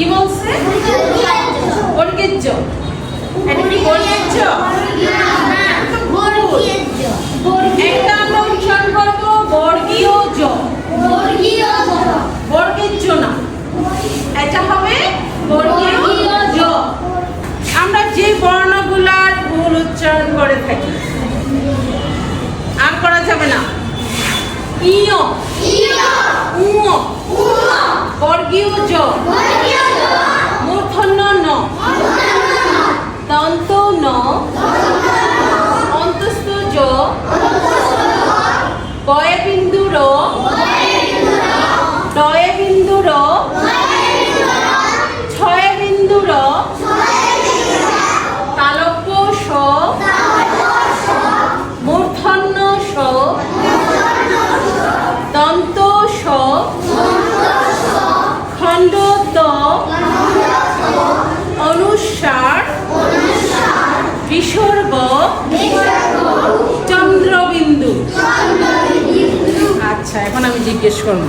কি বলছে? বর্গীর্য এটা কি বর্গীর্য একটা আমরা উচ্চারণ করব বর্গীয় জ। বর্গীর্য না। এটা হবে বর্গীয় জ। আমরা যে বর্ণগুলার ভুল উচ্চারণ করে থাকি আর করা যাবে না। ইয়। উয় বর্গীয় জ মূর্ধন্য ন দন্ত ন অন্তস্থ জ বয়ে বিন্দু র। ডয়ে বিন্দু তালব্য স মূর্ধন্য স দন্ত স খণ্ড অনুসার। আচ্ছা এখন আমি জিজ্ঞেস করব।